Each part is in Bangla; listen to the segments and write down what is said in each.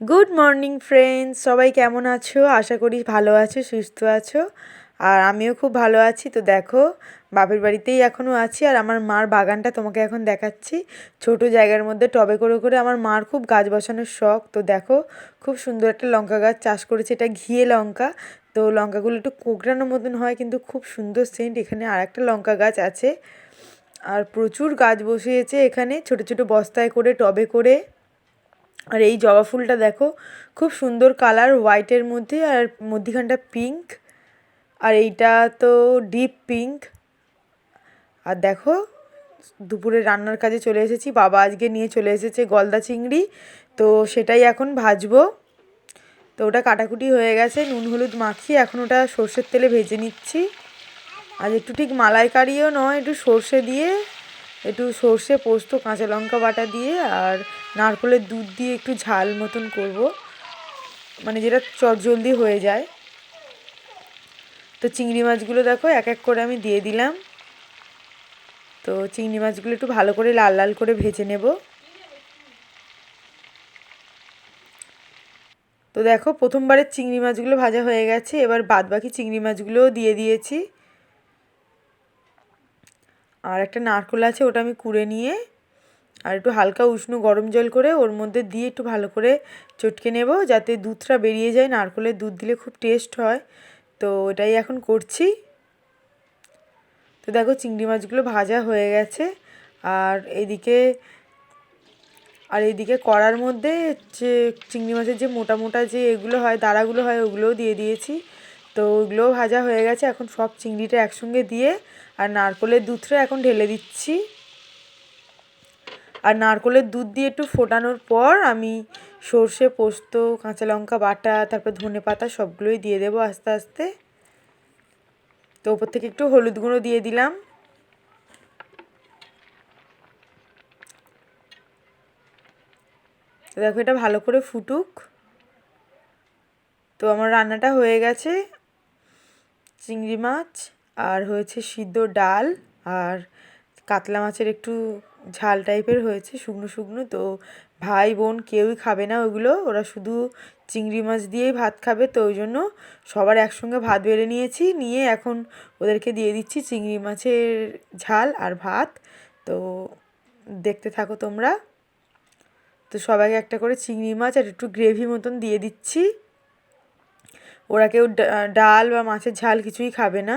গুড মর্নিং ফ্রেন্ডস সবাই কেমন আছো? আশা করি ভালো আছো, সুস্থ আছো। আর আমিও খুব ভালো আছি। তো দেখো, বাপের বাড়িতেই এখনও আছি আর আমার মার বাগানটা তোমাকে এখন দেখাচ্ছি। ছোট জায়গার মধ্যে টবে করে করে আমার মার খুব গাছ বসানোর শখ। তো দেখো, খুব সুন্দর একটা লঙ্কা গাছ চাষ করেছে। এটা ঘিয়ে লঙ্কা। তো লঙ্কাগুলো একটু কোঁকড়ানোর মতন হয়, কিন্তু খুব সুন্দর সেন্ট এখানে আর একটা লঙ্কা গাছ আছে। আর প্রচুর গাছ বসিয়েছে এখানে। ছোট ছোট বস্তায় করে, টবে করে। আর এই জবা ফুলটা দেখো, খুব সুন্দর কালার হোয়াইটের মধ্যে আর মধ্যিখানটা পিঙ্ক আর এইটা তো ডিপ পিঙ্ক আর দেখো, দুপুরে রান্নার কাজে চলে এসেছি, বাবা আজকে নিয়ে চলে এসেছে গলদা চিংড়ি, তো সেটাই এখন ভাজবো। তো ওটা কাটাকুটি হয়ে গেছে, নুন, হলুদ মাখিয়ে এখন ওটা সর্ষের তেলে ভেজে নিচ্ছি। আর একটু ঠিক মালাইকারিও নয়, একটু সর্ষে দিয়ে একটু সর্ষে পোস্ত, কাঁচা লঙ্কা বাটা দিয়ে আর নারকলের দুধ দিয়ে একটু ঝাল মতন করব। মানে যেটা চটজলদি হয়ে যায়। তো চিংড়ি মাছগুলো দেখো, এক এক করে আমি দিয়ে দিলাম। তো চিংড়ি মাছগুলো একটু ভালো করে লাল লাল করে ভেজে নেব। তো দেখো, প্রথমবারের চিংড়ি মাছগুলো ভাজা হয়ে গেছে। এবার বাদ বাকি চিংড়ি মাছগুলোও দিয়ে দিয়েছি। আর একটা নারকোল আছে, ওটা আমি কুড়ে নিয়ে আর একটু হালকা উষ্ণ গরম জল করে ওর মধ্যে দিয়ে একটু ভালো করে চটকে নেব যাতে দুধটা বেরিয়ে যায়। নারকোলের দুধ দিলে খুব টেস্ট হয়। তো এটাই এখন করছি। তো দেখো চিংড়ি মাছগুলো ভাজা হয়ে গেছে। আর এদিকে আর এদিকে কড়ার মধ্যে যে চিংড়ি মাছের যে মোটা মোটা যে এগুলো হয় দাঁড়াগুলো হয়, ওগুলোও দিয়ে দিয়েছি। তো ওগুলোও ভাজা হয়ে গেছে। এখন সব চিংড়িটা একসঙ্গে দিয়ে আর নারকলের দুধটা এখন ঢেলে দিচ্ছি। আর নারকলের দুধ দিয়ে একটু ফোটানোর পর আমি সর্ষে, পোস্ত, কাঁচা লঙ্কা, বাটা, তারপর ধনে পাতা সবগুলোই দিয়ে দেবো আস্তে আস্তে। তো ওপর থেকে একটু হলুদ গুঁড়ো দিয়ে দিলাম। দেখো এটা ভালো করে ফুটুক। তো আমার রান্নাটা হয়ে গেছে। চিংড়ি মাছ। আর হয়েছে সিদ্ধ ডাল আর কাতলা মাছের একটু ঝাল টাইপের হয়েছে, শুকনো শুকনো। তো ভাই, বোন কেউই খাবে না ওগুলো ওরা শুধু চিংড়ি মাছ দিয়েই ভাত খাবে। তো ওই জন্য সবার একসঙ্গে ভাত বেড়ে নিয়েছি, নিয়ে এখন ওদেরকে দিয়ে দিচ্ছি চিংড়ি মাছের ঝাল আর ভাত। তো দেখতে থাকো তোমরা। তো সবাইকে একটা করে চিংড়ি মাছ আর একটু গ্রেভি মতন দিয়ে দিচ্ছি। ওরা কেউ ডাল বা মাছের ঝাল কিছুই খাবে না।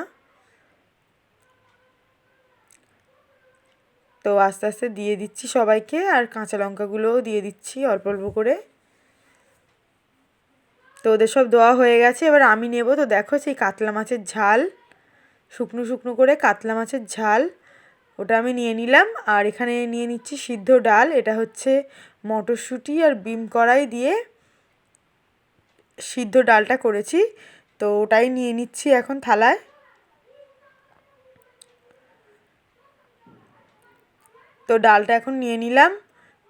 তো আস্তে আস্তে দিয়ে দিচ্ছি সবাইকে, আর কাঁচা লঙ্কাগুলোও দিয়ে দিচ্ছি অল্প অল্প করে। তো ওদের সব দেওয়া হয়ে গেছে, এবার আমি নেব। তো দেখো সেই কাতলা মাছের ঝাল, শুকনো শুকনো করে কাতলা মাছের ঝাল, ওটা আমি নিয়ে নিলাম। আর এখানে নিয়ে নিচ্ছি সিদ্ধ ডাল, এটা হচ্ছে মটরশুঁটি আর বিম কড়াই দিয়ে সিদ্ধ ডালটা করেছি। তো ওটাই নিয়ে নিচ্ছি এখন থালায়। তো ডালটা এখন নিয়ে নিলাম।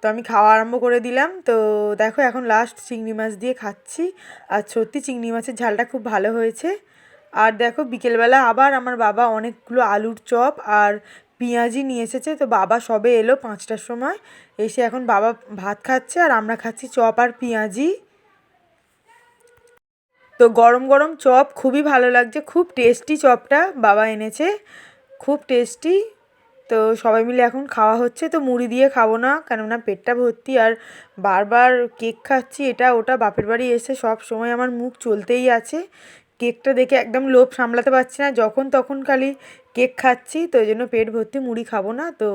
তো আমি খাওয়া আরম্ভ করে দিলাম। তো দেখো এখন লাস্ট চিংড়ি মাছ দিয়ে খাচ্ছি। আর সত্যি চিংড়ি মাছের ঝালটা খুব ভালো হয়েছে। আর দেখো বিকেলবেলা আবার আমার বাবা অনেকগুলো আলুর চপ আর পেঁয়াজি নিয়ে এসেছে। তো বাবা সবে এলো পাঁচটার সময়। এসে এখন বাবা ভাত খাচ্ছে আর আমরা খাচ্ছি চপ আর পেঁয়াজি তো গরম গরম চপ খুবই ভালো লাগছে। খুব টেস্টি চপটা বাবা এনেছে। খুব টেস্টি তো সবাই মিলে এখন খাওয়া হচ্ছে, তো মুড়ি দিয়ে খাব না, কেননা পেটটা ভর্তি আর বারবার কেক খাচ্ছি, এটা ওটা বাপের বাড়ি এসে সব সময় আমার মুখ চলতেই আছে। কেকটা দেখে একদম লোভ সামলাতে পারছি না, যখন তখন খালি কেক খাচ্ছি, তো ওই জন্য পেট ভর্তি মুড়ি খাব না, তো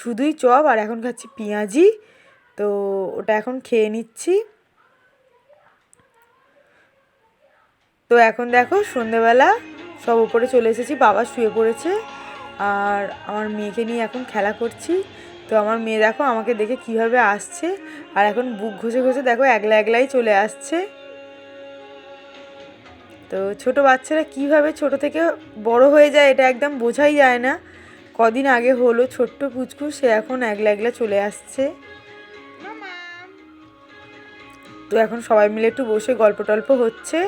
শুধুই চপ আর এখন খাচ্ছি পেঁয়াজি, তো ওটা এখন খেয়ে নিচ্ছি। তো এখন দেখো সন্ধেবেলা সব উপরে চলে এসেছি, বাবা শুয়ে পড়েছে আর আমার মেয়েকে নিয়ে এখন খেলা করছি। তো আমার মেয়ে দেখো আমাকে দেখে কীভাবে আসছে। আর এখন বুক ঘষে ঘষে দেখো একলা একলাই চলে আসছে। তো ছোট বাচ্চারা কীভাবে ছোট থেকে বড় হয়ে যায় এটা একদম বোঝাই যায় না। কদিন আগে হলো ছোট্ট পুচকু সে এখন একলা একলা চলে আসছে। তো এখন সবাই মিলে একটু বসে গল্প টল্প হচ্ছে।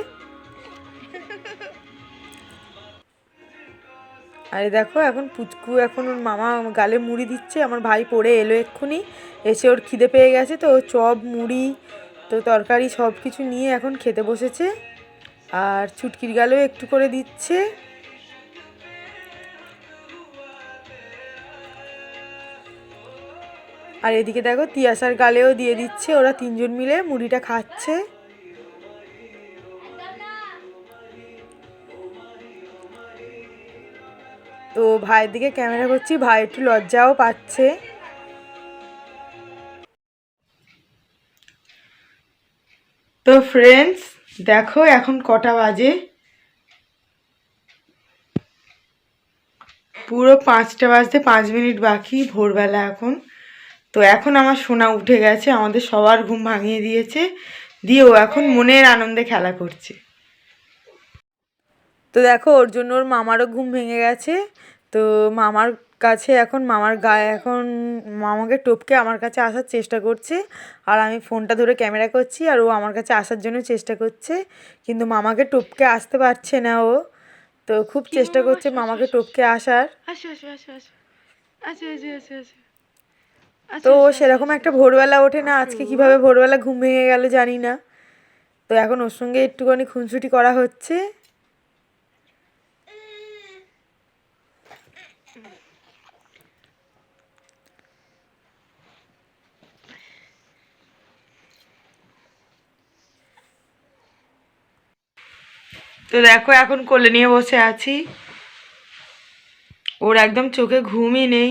আরে দেখো, এখন পুচকু এখন ওর মামা গালে মুড়ি দিচ্ছে, আমার ভাই পড়ে এলো এক্ষুনি। এসে ওর খিদে পেয়ে গেছে তো চপ, মুড়ি, তো তরকারি সব কিছু নিয়ে এখন খেতে বসেছে। আর চুটকির গালেও একটু করে দিচ্ছে। আর এদিকে দেখো তিয়াসার গালেও দিয়ে দিচ্ছে, ওরা তিনজন মিলে মুড়িটা খাচ্ছে। তো ভাইয়ের দিকে ক্যামেরা করছি, ভাই একটু লজ্জাও পাচ্ছে। তো ফ্রেন্ডস দেখো এখন কটা বাজে। পুরো পাঁচটা বাজতে পাঁচ মিনিট বাকি, ভোরবেলা এখন। তো এখন আমার সোনা উঠে গেছে, আমাদের সবার ঘুম ভাঙিয়ে দিয়েছে। দিয়ে ও এখন মনের আনন্দে খেলা করছে। তো দেখো ওর জন্য ওর মামারও ঘুম ভেঙে গেছে। তো মামার কাছে এখন মামার গায়ে এখন মামাকে টোপকে আমার কাছে আসার চেষ্টা করছে। আর আমি ফোনটা ধরে ক্যামেরা করছি আর ও আমার কাছে আসার জন্য চেষ্টা করছে। কিন্তু মামাকে টোপকে আসতে পারছে না ও। তো খুব চেষ্টা করছে মামাকে টোপকে আসার। তো সেরকম একটা ভোরবেলা ওঠে না। আজকে কীভাবে ভোরবেলা ঘুম ভেঙে গেল জানি না। তো এখন ওর সঙ্গে একটুখানি খুনসুটি করা হচ্ছে। তো দেখো, এখন কোলে নিয়ে বসে আছি। ওর একদম চোখে ঘুমই নেই,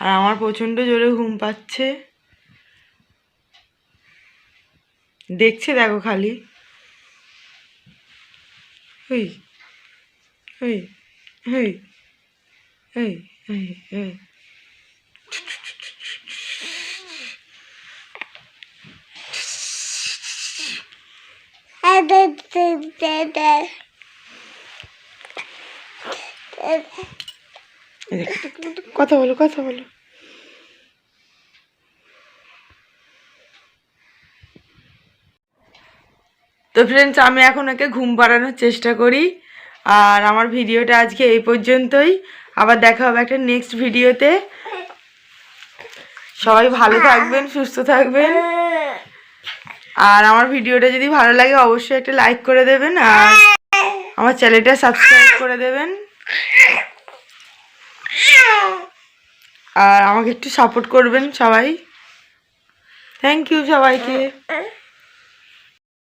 আর আমার প্রচণ্ড জোরে ঘুম পাচ্ছে। দেখছে দেখো খালি। হুই হুই হুই হুই হুই হুই এই দেখো, কথা বলো কথা বলো। তো ফ্রেন্ডস আমি এখন ওকে ঘুম পাড়ানোর চেষ্টা করি, আর আমার ভিডিওটা আজকে এই পর্যন্তই। আবার দেখা হবে একটা নেক্সট ভিডিওতে সবাই ভালো থাকবেন, সুস্থ থাকবেন। আর আমার ভিডিওটা যদি ভালো লাগে, অবশ্যই একটা লাইক করে দেবেন আর আমার চ্যানেলটা সাবস্ক্রাইব করে দেবেন। আর আমাকে একটু সাপোর্ট করবেন সবাই। থ্যাংক ইউ সবাইকে।